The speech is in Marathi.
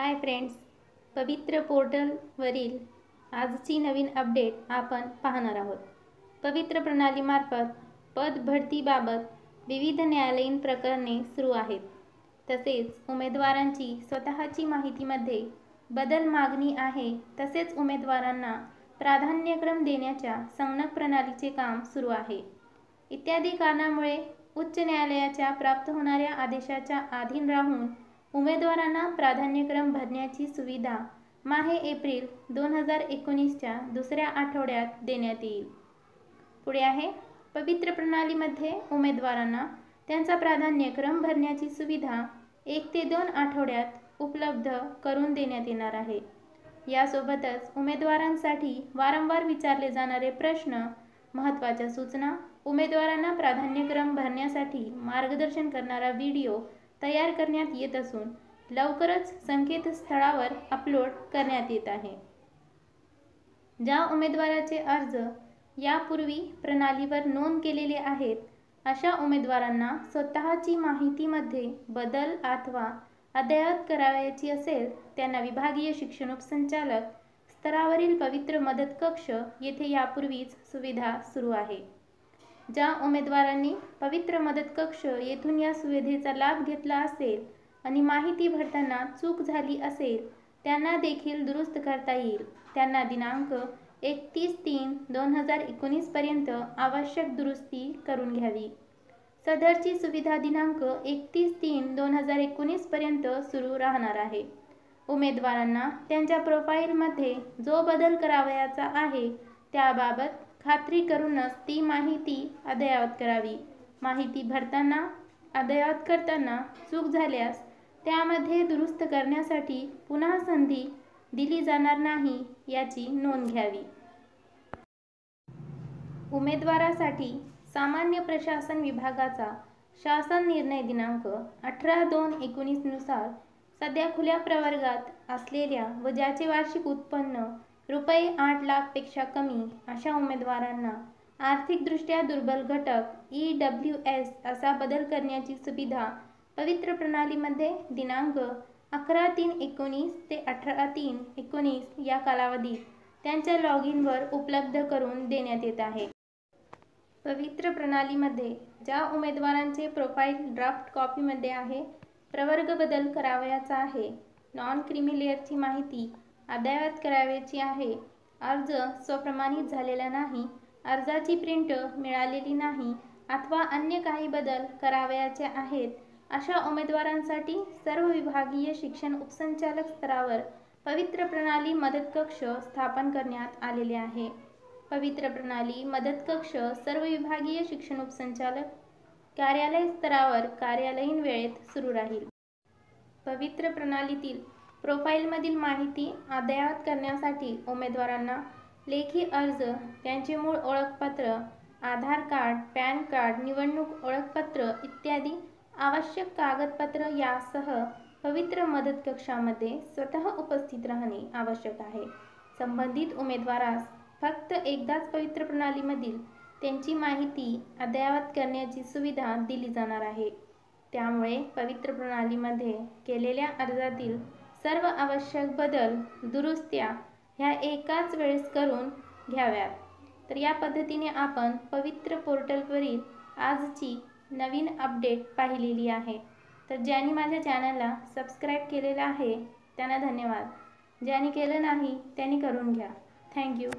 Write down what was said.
हाय फ्रेंड्स पवित्र पोर्टलवरील आजची नवीन अपडेट आपण पाहणार आहोत. पवित्र प्रणालीमार्फत पदभरतीबाबत विविध न्यायालयीन प्रकरणे सुरू आहेत. तसेच उमेदवारांची स्वतःची माहितीमध्ये बदल मागणी आहे तसेच उमेदवारांना प्राधान्यक्रम देण्याच्या संगणक प्रणालीचे काम सुरू आहे. इत्यादी कारणामुळे उच्च न्यायालयाच्या प्राप्त होणाऱ्या आदेशाच्या अधीन राहून उमेदवारांना प्राधान्यक्रम भरण्याची सुविधा माहे एप्रिल दोन हजार एकोणीसच्या दुसऱ्या आठवड्यात देण्यात येईल. पुढे आहे पवित्र प्रणालीमध्ये उमेदवारांना त्यांचा प्राधान्यक्रम भरण्याची सुविधा एक ते दोन आठवड्यात उपलब्ध करून देण्यात येणार आहे. यासोबतच उमेदवारांसाठी वारंवार विचारले जाणारे प्रश्न महत्त्वाच्या सूचना उमेदवारांना प्राधान्यक्रम भरण्यासाठी मार्गदर्शन करणारा व्हिडिओ तयार करण्यात येत असून लवकरच संकेतस्थळावर अपलोड करण्यात येत आहे. ज्या उमेदवाराचे अर्ज यापूर्वी प्रणालीवर नोंद केलेले आहेत अशा उमेदवारांना स्वतःची माहितीमध्ये बदल अथवा अद्ययावत करावयाची असेल त्यांना विभागीय शिक्षण उपसंचालक स्तरावरील पवित्र मदत कक्ष येथे यापूर्वीच सुविधा सुरू आहे. ज्या उमेदवारांनी पवित्र मदत कक्ष येथून या सुविधेचा लाभ घेतला असेल आणि माहिती भरताना चूक झाली असेल त्यांना देखील दुरुस्त करता येईल. त्यांना दिनांक एकतीस तीन दोन हजार एकोणीसपर्यंत आवश्यक दुरुस्ती करून घ्यावी. सदरची सुविधा दिनांक एकतीस तीन दोन हजार एकोणीसपर्यंत सुरू राहणार आहे. उमेदवारांना त्यांच्या प्रोफाईलमध्ये जो बदल करावयाचा आहे त्याबाबत खात्री करूनच ती माहिती अद्ययावत करावी. माहिती भरताना अद्ययावत करताना चूक झाल्यास त्यामध्ये दुरुस्त करण्यासाठी पुन्हा संधी दिली जाणार नाही याची नोंद घ्यावी. उमेदवारासाठी सामान्य प्रशासन विभागाचा शासन निर्णय दिनांक अठरा दोन एकोणीसनुसार सध्या खुल्या प्रवर्गात असलेल्या व ज्याचे वार्षिक उत्पन्न रुपये आठ लाखपेक्षा कमी अशा उमेदवारांना आर्थिकदृष्ट्या दुर्बल घटक ई डब्ल्यू एस असा बदल करण्याची सुविधा पवित्र प्रणालीमध्ये दिनांक अकरा तीन एकोणीस ते अठरा तीन एकोणीस या कालावधीत त्यांच्या लॉग इनवर उपलब्ध करून देण्यात येत आहे. पवित्र प्रणालीमध्ये ज्या उमेदवारांचे प्रोफाईल ड्राफ्ट कॉपीमध्ये आहे प्रवर्ग बदल करावयाचा आहे. नॉन क्रिमिलेअरची माहिती अद्ययावत करावयाची आहे. अर्ज स्वप्रमाणित झालेला नाही. अर्जाची प्रिंट मिळालेली नाही. अथवा अन्य काही बदल करावयाचे आहेत. अशा उमेदवारांसाठी सर्व विभागीय शिक्षण उपसंचालक स्तरावर पवित्र प्रणाली मदत कक्ष स्थापन करण्यात आलेले आहे. पवित्र प्रणाली मदत कक्ष सर्व विभागीय शिक्षण उपसंचालक कार्यालय स्तरावर कार्यालयीन वेळेत सुरू राहील. पवित्र प्रणालीतील प्रोफाईलमधील माहिती अद्ययावत करण्यासाठी उमेदवारांना लेखी अर्ज त्यांचे मूळ ओळखपत्र आधार कार्ड पॅन कार्ड निवडणूक ओळखपत्र इत्यादी आवश्यक कागदपत्र यासह पवित्र मदत कक्षामध्ये स्वतः उपस्थित राहणे आवश्यक आहे. संबंधित उमेदवारास फक्त एकदाच पवित्र प्रणालीमधील त्यांची माहिती अद्ययावत करण्याची सुविधा दिली जाणार आहे. त्यामुळे पवित्र प्रणालीमध्ये केलेल्या अर्जातील सर्व आवश्यक बदल दुरुस्त्या ह्या एकाच वेळेस करून घ्याव्यात. तर या पद्धतीने आपण पवित्र पोर्टलवरील आजची नवीन अपडेट पाहिलेली आहे. तर ज्यांनी माझ्या चॅनलला सबस्क्राईब केलेलं आहे त्यांना धन्यवाद. ज्यांनी केलं नाही त्यांनी करून घ्या. थँक्यू.